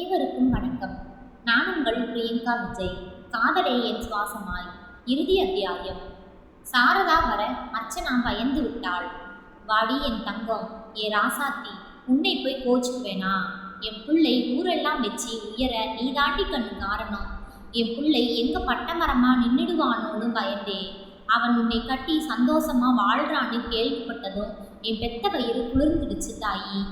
அனைவருக்கும் வணக்கம். நான் உங்கள் பிரியங்கா விஜய். காதலே என் சுவாசமாய். இறுதி அத்தியாயம். சாரதா வர அர்ச்சனா பயந்து விட்டாள். வாடி என் தங்கம். ஏ ராசாத்தி உன்னை போய் கோச்சுக்குவேனா? என் பிள்ளை ஊரெல்லாம் வச்சு உயர நீ தாண்டி கண்ணு காரணம். என் பிள்ளை எங்க பட்டமரமா நின்னுடுவானோன்னு பயந்தேன் அவன் உன்னை கட்டி சந்தோஷமா வாழ்றான்னு கேள்விப்பட்டதும் என் பெத்த வயிறு குளிர்ந்துடுச்சு தாயி.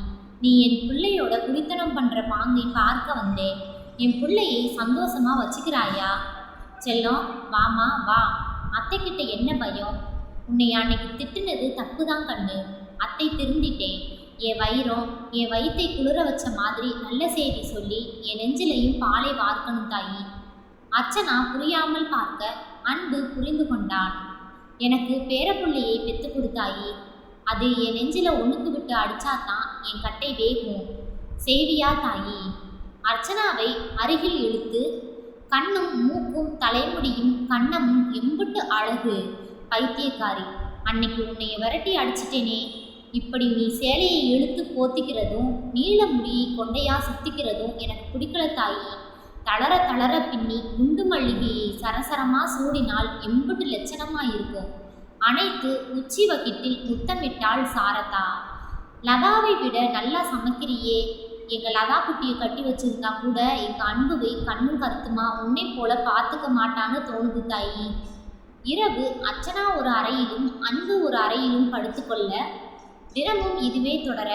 நீ என் பிள்ளையோட குடித்தனம் பண்ணுற பாங்கை பார்க்க வந்தேன் என் பிள்ளையை சந்தோஷமாக வச்சுக்கிறாயா? செல்லம் வாமா வா. அத்தைக்கிட்ட என்ன பயம்? உன்னை அன்னைக்கு திட்டுனது தப்பு தான் கண்ணு. அத்தை திருந்திட்டேன் என் வயிறம் என் வயிற்றை குளிர வச்ச மாதிரி நல்ல செய்தி சொல்லி என் நெஞ்சிலையும் பாலை வார்க்கணும் தாயி. அர்ச்சனா புரியாமல் பார்க்க அன்பு புரிந்து கொண்டான். எனக்கு பேரப்புள்ளையை பெற்றுக் கொடுத்தாயி. அது என் நெஞ்சில் ஒண்ணுக்கு விட்டு அடிச்சாதான் என் கட்டை வேகும். சேவியா தாயி? அர்ச்சனாவை அருகில் இழுத்து கண்ணும் மூக்கும் தலைமுடியும் கண்ணமும் எம்புட்டு அழகு. பைத்தியக்காரி அன்னைக்கு உன்னைய விரட்டி அடிச்சிட்டேனே. இப்படி நீ சேலையை இழுத்து போத்திக்கிறதும் நீல முடியை கொண்டையா சுத்திக்கிறதும் எனக்கு பிடிக்கல தாயி. தளர தளர பின்னி குண்டு மல்லிகையை சரசரமா சூடினால் எம்புட்டு லட்சணமா இருக்கும் அனைத்து உச்சி வகிட்டில் முத்தமிட்டாள் சாரதா. லதாவை விட நல்லா சமைக்கிறியே. எங்கள் லதா குட்டியை கட்டி வச்சிருந்தா கூட எங்கள் அன்புவை கண்ணும் கருத்துமா உன்னை போல பார்த்துக்க மாட்டான்னு தோணுது தாயி. இரவு அச்சனா ஒரு அறையிலும் அன்பு ஒரு அறையிலும் படுத்துக்கொள்ள தினமும் இதுவே தொடர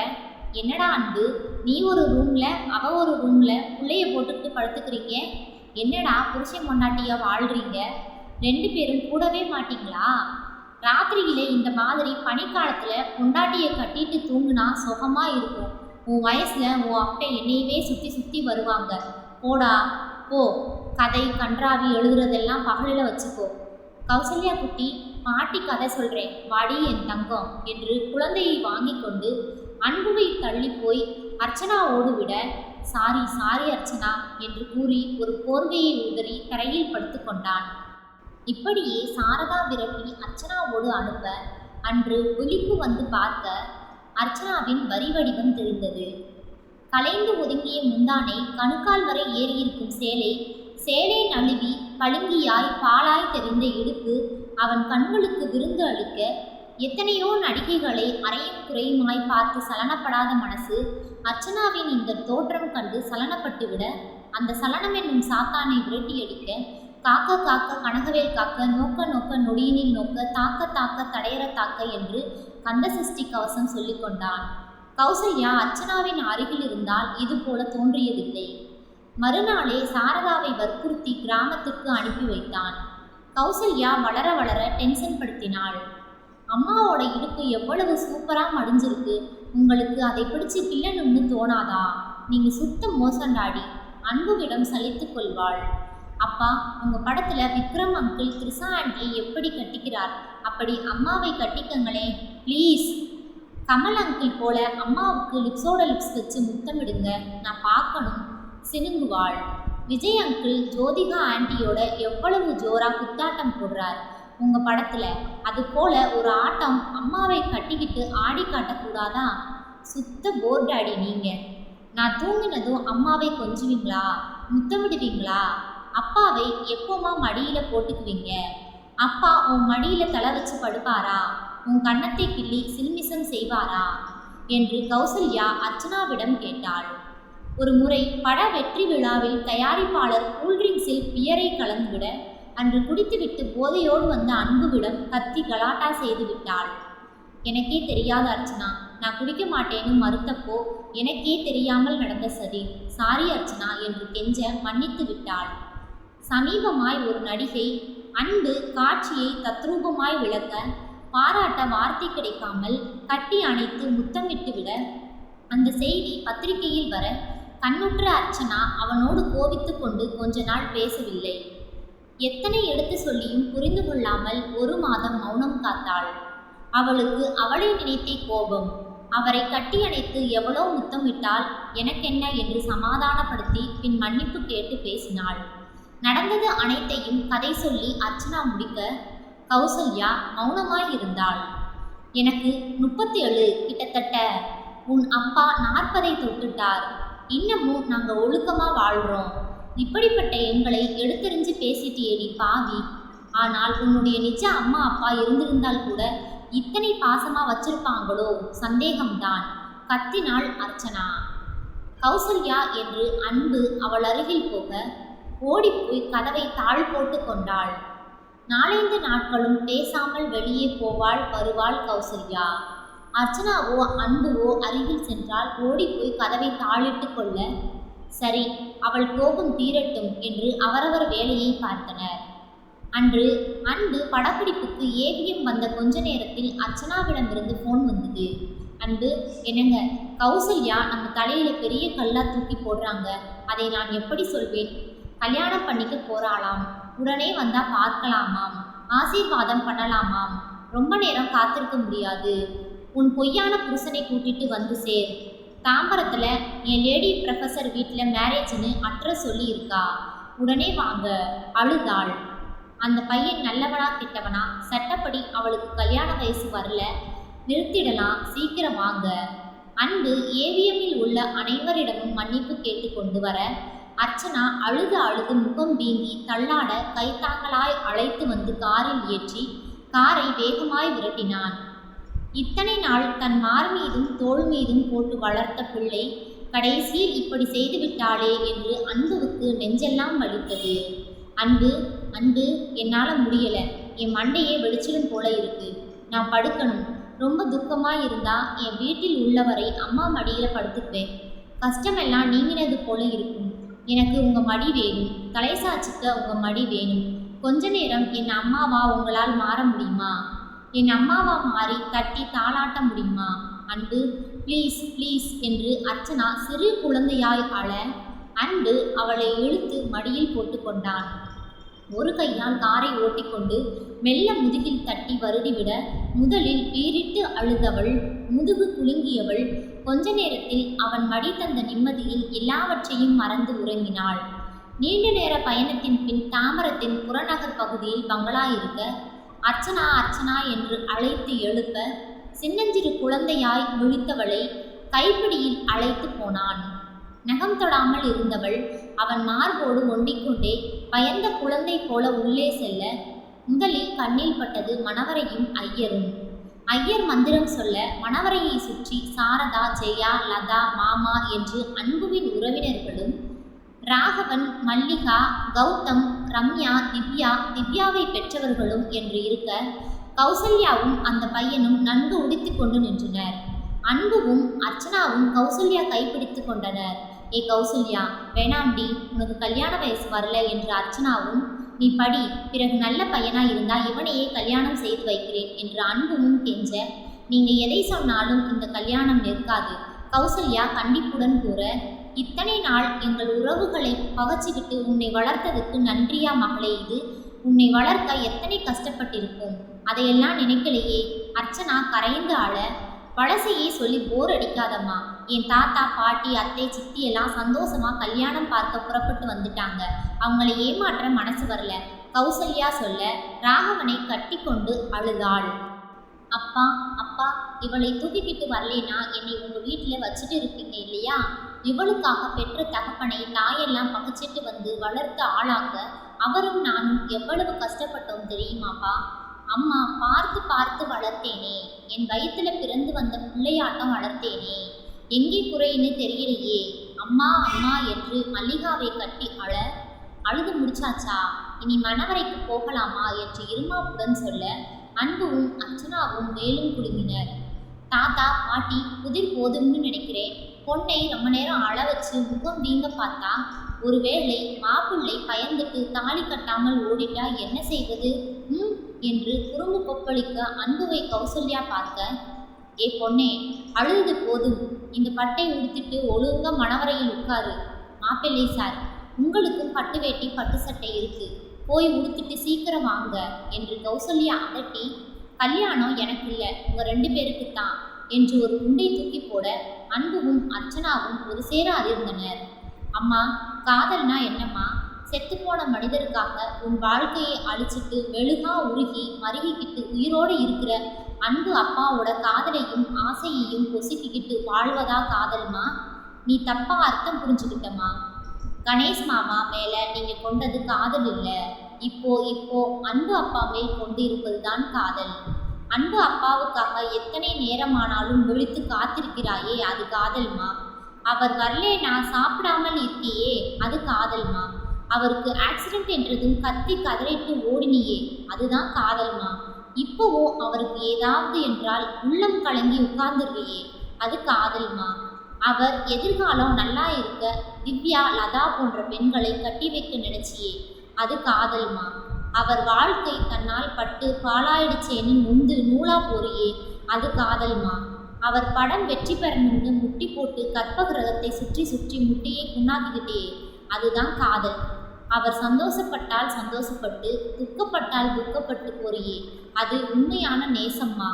என்னடா அன்பு நீ ஒரு ரூம்ல அவ ஒரு ரூம்ல பிள்ளைய போட்டுக்கிட்டு படுத்துக்கிறீங்க? என்னடா புருஷன் பொண்டாட்டியா வாழ்றீங்க? ரெண்டு பேரும் கூடவே மாட்டீங்களா? ராத்திரியில இந்த மாதிரி பனிக்காலத்துல பொண்டாட்டியை கட்டிட்டு தூங்குனா சுகமா இருக்கும். உன் வயசுல உன் அப்பா என்னையவே சுத்தி சுத்தி வருவாங்க. போடா போ. கதை கன்றாவி எழுதுறதெல்லாம் பகலில் வச்சுக்கோ. கௌசல்யா குட்டி பாட்டி கதை சொல்றேன். வாடி என் தங்கம் என்று குழந்தையை வாங்கி கொண்டு அன்புவை தள்ளி போய் அர்ச்சனாவோடு விட சாரி சாரி அர்ச்சனா என்று கூறி ஒரு போர்வையை உதறி தரையில் படுத்துக் கொண்டான். இப்படியே சாரதா விரட்டி அர்ச்சனாவோடு அனுப்ப அன்று விழிப்பு வந்து பார்க்க அர்ச்சனாவின் வரி வடிவம் தெரிந்தது. கலைந்து ஒதுங்கிய முந்தானை கணுக்கால் வரை ஏறியிருக்கும் சேலை சேலை நழுவி பழுங்கியாய் பாலாய் தெரிந்த இடுப்பு அவன் கண்களுக்கு விருந்து அளிக்க எத்தனையோ நடிகைகளை அறையும் குறையுமாய் பார்த்து சலனப்படாத மனசு அர்ச்சனாவின் இந்த தோற்றம் கண்டு சலனப்பட்டுவிட அந்த சலனம் என்னும் சாத்தானை விரட்டியடிக்க காக்க காக்க கனகவேல் காக்க நோக்க நோக்க நொடியினில் நோக்க தாக்க தாக்க தடையற தாக்க என்று கந்த சஷ்டி கவசம் சொல்லிக்கொண்டான் கௌசல்யா அர்ச்சனாவின் அருகில் இருந்தால் இது போல தோன்றியதில்லை. மறுநாளே சாரதாவை வற்புறுத்தி கிராமத்துக்கு அனுப்பி வைத்தான். கௌசல்யா வளர வளர டென்ஷன் படுத்தினாள். அம்மாவோட இடுப்பு எவ்வளவு சூப்பராக மடிஞ்சிருக்கு. உங்களுக்கு அதை பிடிச்சு கிள்ளணும்னு தோணாதா? நீங்க சுத்த மோசண்டாடி அன்புவிடம் சலித்துக் கொள்வாள். அப்பா உங்க படத்துல விக்ரம் அங்கிள் திரிசா ஆண்டியை எப்படி கட்டிக்கிறார்? அப்படி அம்மாவை கட்டிக்கங்களே ப்ளீஸ் கமல் அங்கிள் போல அம்மாவுக்கு லிப்ஸோட லிப்ஸ் வச்சு முத்தமிடுங்க நான் பார்க்கணும். சினுங்குவாள் விஜய் அங்கிள் ஜோதிகா ஆண்டியோட எவ்வளவு ஜோரா குத்தாட்டம் போடுறார். உங்க படத்துல. அது போல ஒரு ஆட்டம் அம்மாவை கட்டிக்கிட்டு ஆடி காட்டக்கூடாதா? சுத்த போர்டாடி நீங்க. நான் தூங்கினதும் அம்மாவை கொஞ்சுவீங்களா? முத்தமிடுவீங்களா? அப்பாவை எப்போமா மடியில போட்டுக்குவீங்க? அப்பா உன் மடியில தலை வச்சு படுப்பாரா? உன் கன்னத்தை கிள்ளி சில்மிசம் செய்வாரா? என்று கௌசல்யா அர்ச்சனாவிடம் கேட்டாள். ஒரு முறை பட வெற்றி விழாவில் தயாரிப்பாளர் கூல்ட்ரிங்க்ஸில் பியரை கலந்துவிட அன்று குடித்துவிட்டு போதையோடு வந்த அன்புவிடம் கத்தி கலாட்டா செய்து விட்டாள். எனக்கே தெரியாத அர்ச்சனா நான் குடிக்க மாட்டேன்னு மறுத்தப்போ எனக்கே தெரியாமல் நடந்த சதி. சாரி அர்ச்சனா என்று கெஞ்ச மன்னித்து விட்டாள். சமீபமாய் ஒரு நடிகை அன்பு காட்சியை தத்ரூபமாய் விளக்க பாராட்ட வார்த்தை கிடைக்காமல் கட்டி அணைத்து முத்தமிட்டு விட அந்த செய்தி பத்திரிகையில் வர கண்ணுற்ற அர்ச்சனா அவனோடு கோபித்து கொண்டு கொஞ்ச நாள் பேசவில்லை. எத்தனை எடுத்து சொல்லியும் புரிந்து கொள்ளாமல் ஒரு மாதம் மௌனம் காத்தாள். அவளுக்கு அவளை நினைத்தே கோபம். அவரை கட்டி அணைத்து எவ்வளோ முத்தமிட்டால் எனக்கென்ன என்று சமாதானப்படுத்தி பின் மன்னிப்பு கேட்டு பேசினாள். நடந்தது அனைத்தையும் கதை சொல்லி அர்ச்சனா முடிக்க கௌசல்யா மௌனமாய் இருந்தாள் எனக்கு முப்பத்தி ஏழு கிட்டத்தட்ட. உன் அப்பா நாற்பதை தொட்டுட்டார். இன்னமும் நாங்கள் ஒழுக்கமாக வாழ்கிறோம் இப்படிப்பட்ட எங்களை எடுத்தெறிஞ்சு பேசிட்டியேடி பாவி. ஆனால் உன்னுடைய நிஜ அம்மா அப்பா இருந்திருந்தால் கூட இத்தனை பாசமாக வச்சிருப்பாங்களோ? சந்தேகம்தான். கத்தினாள் அர்ச்சனா. கௌசல்யா என்று அன்பு அவள் அருகில் போக ஓடிப்போய் கதவை தாழ் போட்டு கொண்டாள். நாலைந்து நாட்களும் பேசாமல் வெளியே போவாள் வருவாள் கௌசல்யா. அர்ச்சனாவோ அன்புவோ அருகில் சென்றால் ஓடிப்போய் கதவை தாளிட்டு கொள்ள சரி அவள் கோபம் தீரட்டும் என்று அவரவர் வேலையை பார்த்தனர். அன்று அன்பு படப்பிடிப்புக்கு ஏவிஎம் வந்த கொஞ்ச நேரத்தில் அர்ச்சனாவிடமிருந்து ஃபோன் வந்தது. அன்பு என்னங்க? கௌசல்யா நம்ம தலையில பெரிய கல்லா தூக்கி போடுறாங்க. அதை நான் எப்படி சொல்வேன்? கல்யாணம் பண்ணிக்க போறாளாம். உடனே வந்தா பார்க்கலாமாம். ஆசீர்வாதம் பண்ணலாமாம். ரொம்ப நேரம் காத்திருக்க முடியாது. உன் பொய்யான புருஷனை கூட்டிட்டு வந்து சேர். தாம்பரத்தில் என் லேடி ப்ரொஃபஸர் வீட்டில் மேரேஜ்னு அட்ரஸ் சொல்லியிருக்கா. உடனே வாங்க அழுதாள். அந்த பையன் நல்லவனா திட்டவனா சட்டப்படி அவளுக்கு கல்யாண வயசு வரல. நிறுத்திடலாம் சீக்கிரம் வாங்க. அன்பு ஏவிஎம்மில் உள்ள அனைவரிடமும் மன்னிப்பு கேட்டு கொண்டு வர அர்ச்சனா அழுது அழுது முகம் வீங்கி தள்ளாட கைத்தாங்களாய் அழைத்து வந்து காரில் ஏற்றி காரை வேகமாய் விரட்டினான். இத்தனை நாள் தன் மார் மீதும் தோள் மீதும் போட்டு வளர்த்த பிள்ளை கடைசியில் இப்படி செய்து விட்டாளே என்று அன்புவுக்கு நெஞ்செல்லாம் வலித்தது. அன்பு அன்பு என்னால் முடியல. என் மண்டையே வெடிச்சிடும் போல இருக்கு. நான் படுக்கணும். ரொம்ப துக்கமாக இருந்தா என் வீட்டில் உள்ளவரை அம்மா மடியில் படுத்துக்குவேன். கஷ்டமெல்லாம் நீங்கினது போல இருக்கும். எனக்கு உங்க மடி வேணும். தலை சாய்ச்சிக்க உங்க மடி வேணும். கொஞ்ச நேரம் என் அம்மாவா உங்களால் மாற முடியுமா? என் அம்மாவா மாறி தட்டி தாளாட்ட முடியுமா? அன்பு ப்ளீஸ் ப்ளீஸ் என்று அர்ச்சனா சிறு குழந்தையாய் அழ அன்பு அவளை இழுத்து மடியில் போட்டுக்கொண்டான் ஒரு கையால் காரை ஓட்டிக்கொண்டு மெல்ல முதுகில் தட்டி வருடிவிட முதலில் பீரிட்டு அழுதவள் முதுகு குலுங்கியவள் கொஞ்ச நேரத்தில் அவன் மடி தந்த நிம்மதியில் எல்லாவற்றையும் மறந்து உறங்கினாள். நீண்ட நேர பயணத்தின் பின் தாமரத்தின் புறநகர் பகுதியில் பங்களா இருக்க அர்ச்சனா அர்ச்சனா என்று அழைத்து எழுப்ப சின்னஞ்சிறு குழந்தையாய் விழித்தவளை கைப்பிடியில் அழைத்து போனான். நகம் தொடாமல் இருந்தவள் அவன் மார்போடு ஒண்டிக்கொண்டே பயந்த குழந்தை போல உள்ளே செல்ல. முதலில் கண்ணில் பட்டது மணவரையும் ஐயரும். ஐயர் மந்திரம் சொல்ல மணவரையை சுற்றி சாரதா ஜெயா லதா மாமா என்று அன்புவின் உறவினர்களும் ராகவன் மல்லிகா கௌதம் ரம்யா திவ்யா திவ்யாவை பெற்றவர்களும் என்று இருக்க கௌசல்யாவும் அந்த பையனும் நன்கு உடித்து கொண்டு நின்றனர். அன்புவும் அர்ச்சனாவும் கௌசல்யா கைப்பிடித்து கொண்டனர். ஏ கௌசல்யா வேணாண்டி உனக்கு கல்யாண வயசு வரல என்று அர்ச்சனாவும் நீ படி பிறகு நல்ல பையனா இருந்தா இவனையே கல்யாணம் செய்து வைக்கிறேன் என்று அன்புவும் கெஞ்ச நீங்க எதை சொன்னாலும் இந்த கல்யாணம் நிற்காது. கௌசல்யா கண்டிப்புடன் கூற இத்தனை நாள் எங்கள் உறவுகளை பகச்சிக்கிட்டு உன்னை வளர்த்ததுக்கு நன்றியா மகளே இது? உன்னை வளர்க்க எத்தனை கஷ்டப்பட்டிருப்போம்? அதையெல்லாம் நினைக்கலையே. அர்ச்சனா கரைந்து ஆள பழசையே சொல்லி போர் அடிக்காதம்மா. என் தாத்தா பாட்டி அத்தை சித்தி எல்லாம் சந்தோஷமா கல்யாணம் பார்க்க புறப்பட்டு வந்துட்டாங்க. அவங்கள ஏமாற்ற மனசு வரல. கௌசல்யா சொல்ல ராகவனை கட்டி கொண்டு அழுதாள். அப்பா அப்பா இவளை தூக்கிக்கிட்டு வரலேனா என்னை உங்கள் வீட்டில் வச்சுட்டு இருப்பீங்க இல்லையா? இவளுக்காக பெற்ற தகப்பனை தாயெல்லாம் பகச்சிட்டு வந்து வளர்த்து ஆளாக்க அவரும் நானும் எவ்வளவு கஷ்டப்பட்டோம் தெரியுமாப்பா? அம்மா பார்த்து பார்த்து வளர்த்தேனே. என் வயிற்றுல பிறந்து வந்த பிள்ளையாட்டம் வளர்த்தேனே. எங்கே குறைன்னு தெரியலையே. அம்மா அம்மா என்று மல்லிகாவை கட்டி அழ அழுது முடிச்சாச்சா? இனி மணவரைக்கு போகலாமா என்று இருமாப்புடன் சொல்ல அன்புவும் அர்ச்சனாவும் மேலும் குடுங்கினர் தாத்தா பாட்டி புதிர் போதும்னு நினைக்கிறேன். பொண்ணை ரொம்ப நேரம் அழ வச்சு முகம் வீங்க பார்த்தா ஒருவேளை மாப்பிள்ளை பயந்துட்டு தாலி கட்டாமல் ஓடிட்டா என்ன செய்வது? ம் என்று குறும்பு கொப்பளிக்க அன்புவை கௌசல்யா பார்க்க ஏ பொண்ணே அழுது போதும். இந்த பட்டை உடுத்திட்டு ஒழுங்கா மணவரையில் உட்காரு. மாப்பிள்ளை சார் உங்களுக்கும் பட்டு வேட்டி பட்டு சட்டை இருக்கு. போய் உடுத்திட்டு சீக்கிரம் வாங்க என்று கௌசல்யா அதட்டி கல்யாணம் எனக்கு இல்லை உங்க ரெண்டு பேருக்கு தான் என்று ஒரு குண்டை தூக்கி போட அன்புவும் அர்ச்சனாவும் ஒரு சேர அறிந்தனர் அம்மா காதல்னா என்னம்மா? செத்துப்போன மனிதருக்காக உன் வாழ்க்கையை அழிச்சிட்டு மெழுகா உருகி மருகிக்கிட்டு உயிரோடு இருக்கிற அன்பு அப்பாவோட காதலையும் ஆசையையும் பொசுக்கிக்கிட்டு வாழ்வதா காதல்மா? நீ தப்பா அர்த்தம் புரிஞ்சுக்கிட்டமா? கணேஷ் மாமா மேல நீங்க கொண்டது காதல் இல்ல. இப்போ இப்போ அன்பு அப்பா மேல் கொண்டு இருப்பதுதான் காதல். அன்பு அப்பாவுக்காக எத்தனை நேரமானாலும் விழித்து காத்திருக்கிறாயே அது காதல்மா? அவர் வரலேனா சாப்பிடாமல் இருக்கியே அது காதல்மா? அவருக்கு ஆக்சிடென்ட் என்றதும் கத்தி கதறிட்டு ஓடினியே அதுதான் காதல்மா? இப்போவோ அவருக்கு ஏதாவது என்றால் உள்ளம் கலங்கி உட்கார்ந்துருவியே அது காதல்மா? அவர் எதிர்காலம் நல்லா இருக்க திவ்யா லதா போன்ற பெண்களை கட்டி வைக்க நினைச்சியே அது காதல்மா? அவர் வாழ்க்கை தன்னால் பட்டு பாலாயிடுச்சேன்னு நொந்து நூலா போறியே அது காதல்மா? அவர் படம் வெற்றி பெறணும்னு முட்டி போட்டு கற்பகிரகத்தை சுற்றி சுற்றி முட்டியை புண்ணாக்கிக்கிட்டே அதுதான் காதல். அவர் சந்தோஷப்பட்டால் சந்தோஷப்பட்டு துக்கப்பட்டால் துக்கப்பட்டு போறியே அது உண்மையான நேசம்மா.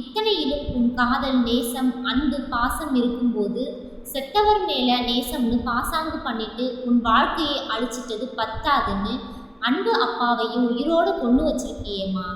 இத்தனையிலும் உன் காதல் நேசம் அன்பு பாசம் இருக்கும்போது செத்தவர் மேலே நேசம்னு பாசாங்கு பண்ணிட்டு உன் வாழ்க்கையை அழிச்சிட்டது பத்தாதுன்னு அன்பு அப்பாவையும் உயிரோடு கொண்டு வச்சிருக்கியேம்மா.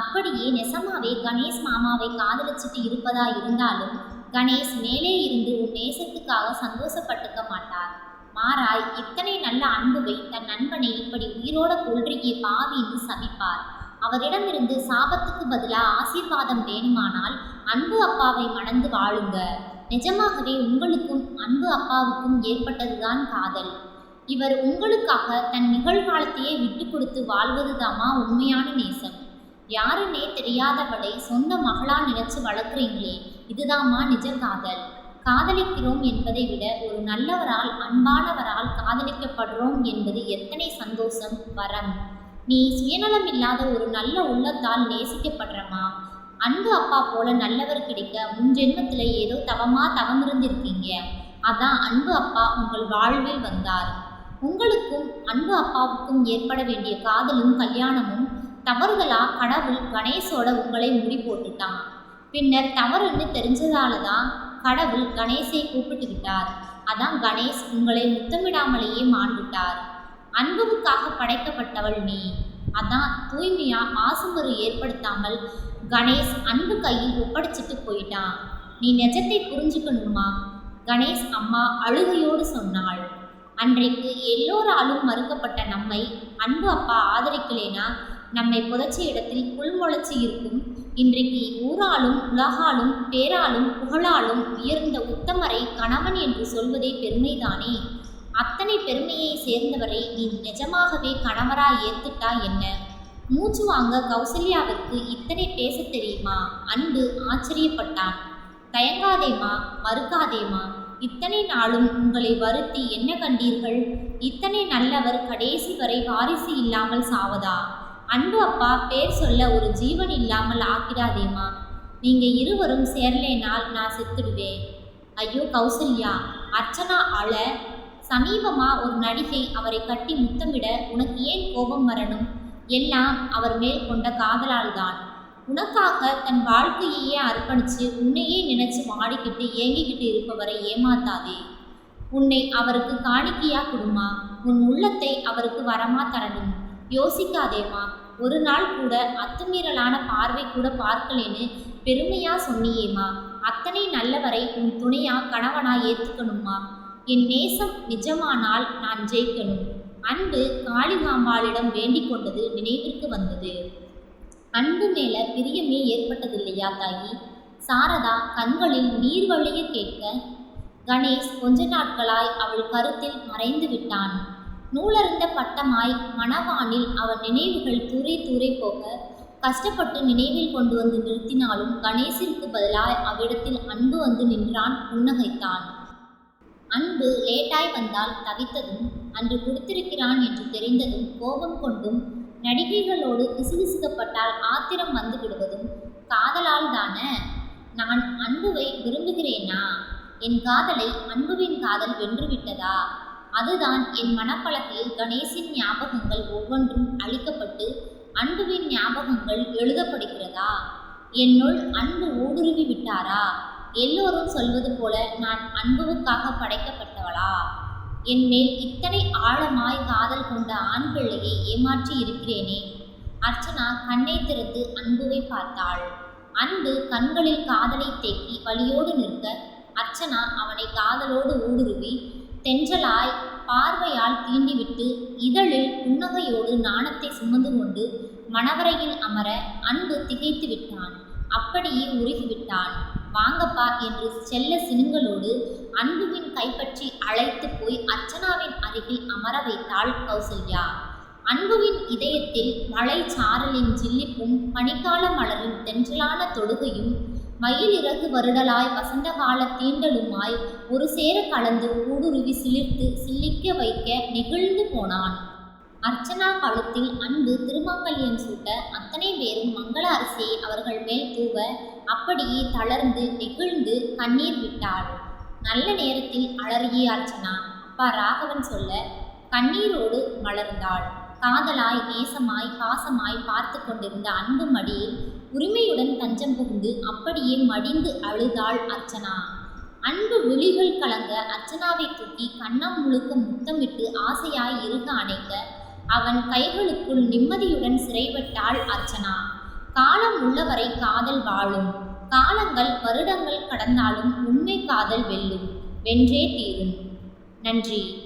அப்படியே நெசமாவே கணேஷ் மாமாவை காதலிச்சிட்டு இருப்பதா இருந்தாலும் கணேஷ் மேலே இருந்து உன் நேசத்துக்காக சந்தோஷப்பட்டுக்க மாட்டார். மாறாய் இத்தனை நல்ல அன்பு தன் நண்பனை இப்படி உயிரோட கொள்றியே பாவின்னு சபிப்பார். அவரிடமிருந்து சாபத்துக்கு பதிலா ஆசீர்வாதம் வேணுமானால் அன்பு அப்பாவை மணந்து வாழுங்க. நிஜமாகவே உங்களுக்கும் அன்பு அப்பாவுக்கும் ஏற்பட்டதுதான் காதல். இவர் உங்களுக்காக தன் நிகழ்காலத்தையே விட்டு கொடுத்து வாழ்வதுதாமா உண்மையான நேசம்? யாருன்னே தெரியாதவளை சொந்த மகளா நினைச்சு வளர்க்குறீங்களே இதுதாம்மா நிஜ காதல். காதலிக்கிறோம் என்பதை விட ஒரு நல்லவரால் அன்பானவரால் காதலிக்கப்படுறோம் என்பது எத்தனை சந்தோஷம் வரம். நீ சுயநலம் இல்லாத ஒரு நல்ல உள்ளத்தால் நேசிக்கப்படுறமா? அன்பு அப்பா போல நல்லவர் கிடைக்க முன் ஜென்மத்தில் ஏதோ தவமா தவம் இருந்திருக்கீங்க அதான் அன்பு அப்பா உங்கள் வாழ்வில் வந்தார். உங்களுக்கும் அன்பு அப்பாவுக்கும் ஏற்பட வேண்டிய காதலும் கல்யாணமும் தவறுகளா கடவுள் கணேசோட உங்களை முடி போட்டுட்டான். பின்னர் தவறுன்னு தெரிஞ்சதால தான் கடவுள் கணேசை கூப்பிட்டுக்கிட்டார் அதான் கணேஷ் உங்களை முத்தமிடாமலேயே மாண்டுட்டார் அன்புக்காக படைக்கப்பட்டவள் நீ. அதான் தூய்மையா மாசுமுறை ஏற்படுத்தாமல் கணேஷ் அன்பு கையில் ஒப்படைச்சிட்டு போயிட்டான். நீ நெஜத்தை புரிஞ்சுக்கணுமா? கணேஷ் அம்மா அழுகையோடு சொன்னாள். அன்றைக்கு எல்லோராலும் மறுக்கப்பட்ட நம்மை அன்பு அப்பா ஆதரிக்கலேனா? நம்மை புதைச்ச இடத்தில் புல் முளைச்சி இருக்கும் இன்றைக்கு ஊராலும் உலகாலும் பேராலும் புகழாலும் உயர்ந்த உத்தமரை கணவன் என்று சொல்வதே பெருமைதானே? அத்தனை பெருமையை சேர்ந்தவரை நீ நிஜமாகவே கணவரா ஏத்துட்டா என்ன? மூச்சு வாங்க கௌசல்யாவிற்கு இத்தனை பேச தெரியுமா? அன்பு ஆச்சரியப்பட்டான். தயங்காதேமா மறுக்காதேமா இத்தனை நாளும் உங்களை வருத்தி என்ன கண்டீர்கள்? இத்தனை நல்லவர் கடைசி வரை வாரிசு இல்லாமல் சாவதா? அன்பு அப்பா பேர் சொல்ல ஒரு ஜீவன் இல்லாமல் ஆக்கிடாதேம்மா. நீங்க இருவரும் சேரலேனால் நான் செத்துடுவேன். ஐயோ கௌசல்யா அர்ச்சனா அழ சமீபமா ஒரு நடிகை அவரை கட்டி முத்தமிட உனக்கு ஏன் கோபம் வரணும்? எல்லாம் அவர் மேல் கொண்ட காதலால் தான் உனக்காக தன் வாழ்க்கையையே அர்ப்பணிச்சு உன்னையே நினைச்சு வாடிக்கிட்டு ஏங்கிக்கிட்டு இருப்பவரை ஏமாத்தாதே. உன்னை அவருக்கு காணிக்கையா கொடுமா. உன் உள்ளத்தை அவருக்கு வரமா தரணும். யோசிக்காதேம்மா. ஒரு நாள் கூட அத்துமீறலான பார்வை கூட பார்க்கலேன்னு பெருமையா சொன்னியேம்மா. அத்தனை நல்லவரை உன் துணையா கணவனா ஏத்துக்கணுமா என் நேசம் நிஜமானால் நான் ஜெயிக்கணும். அன்பு காளிகாம்பாளிடம் வேண்டிக் கொண்டது நினைவிற்கு வந்தது. அன்பு மேல பிரியமே ஏற்பட்டதில்லையா தாயி? சாரதா கண்களில் நீர் வழிய கேட்க கணேஷ் கொஞ்ச நாட்களாய் அவள் கருத்தில் மறைந்து விட்டான். நூலறிந்த பட்டமாய் மணவானில் அவன் நினைவுகள் தூரை தூரை போக கஷ்டப்பட்டு நினைவில் கொண்டு வந்து நிறுத்தினாலும் கணேசிற்கு பதிலாய் அவ்விடத்தில் அன்பு வந்து நின்றான் புன்னகைத்தான். அன்பு லேட்டாய் வந்தால் தவித்ததும் அன்று கொடுத்திருக்கிறான் என்று தெரிந்ததும் கோபம் கொண்டும் நடிகைகளோடு கிசுகிசுக்கப்பட்டால் ஆத்திரம் வந்து விடுவதும் காதலால் தானே? நான் அன்புவை விரும்புகிறேனா? என் காதலை அன்புவின் காதல் வென்றுவிட்டதா அதுதான் என் மனப்பலகையில் கணேசின் ஞாபகங்கள் ஒவ்வொன்றும் அழிக்கப்பட்டு அன்புவின் ஞாபகங்கள் எழுதப்படுகிறதா? என்னுள் அன்பு ஊடுருவி விட்டாரா? எல்லோரும் சொல்வது போல நான் அன்புவுக்காக படைக்கப்பட்டவளா? என் மேல் இத்தனை ஆழமாய் காதல் கொண்ட ஆண் பிள்ளையை ஏமாற்றி இருக்கிறேனே? அர்ச்சனா கண்ணை திறந்து அன்புவை பார்த்தாள். அன்பு கண்களில் காதலை தேக்கி வழியோடு நிற்க அர்ச்சனா அவனை காதலோடு ஊடுருவி தென்றலாய் பார்வையால் தீண்டிவிட்டு இதழில் புன்னகையோடு நாணத்தை சுமந்து கொண்டு மணவரையில் அமர அன்பு திகைத்து விட்டான் அப்படியே உருகிவிட்டான். வாங்கப்பா என்று செல்ல சினுங்களோடு அன்புவின் கைப்பற்றி அழைத்து போய் அர்ச்சனாவின் அருகில் அமர வைத்தாள் கௌசல்யா. அன்புவின் இதயத்தில் மழை சாரலின் ஜில்லிப்பும் பனிக்கால மலரின் தென்றலான தொடுகையும் மயில் இறகு வருடலாய் வசந்த கால தீண்டலுமாய் ஒரு சேர கலந்து ஊடுருவி சிலிர்த்து சில்லிக்க வைக்க நெகிழ்ந்து போனான். அர்ச்சனா கழுத்தில் அன்பு திருமாங்கல்யம் சூட்ட அத்தனை பேரும் மங்கள அரிசியை அவர்கள் மேல் தூவ அப்படியே தளர்ந்து நெகிழ்ந்து கண்ணீர் விட்டாள். நல்ல நேரத்தில் அலறிய அர்ச்சனா அப்பா ராகவன் சொல்ல கண்ணீரோடு மலர்ந்தாள். காதலாய் நேசமாய் பாசமாய் பார்த்து கொண்டிருந்த அன்பு மடியில் உரிமையுடன் தஞ்சம் புகுந்து அப்படியே மடிந்து அழுதாள் அர்ச்சனா. அன்பு விழிகள் கலங்க அர்ச்சனாவை தூக்கி கண்ணம் முழுக்க முத்தமிட்டு ஆசையாய் இருக அணைக்க அவன் கைகளுக்குள் நிம்மதியுடன் சிறைவிட்டாள் அர்ச்சனா. காலம் உள்ளவரை காதல் வாழும். காலங்கள் வருடங்கள் கடந்தாலும் உண்மை காதல் வெல்லும். வென்றே தீரும். நன்றி.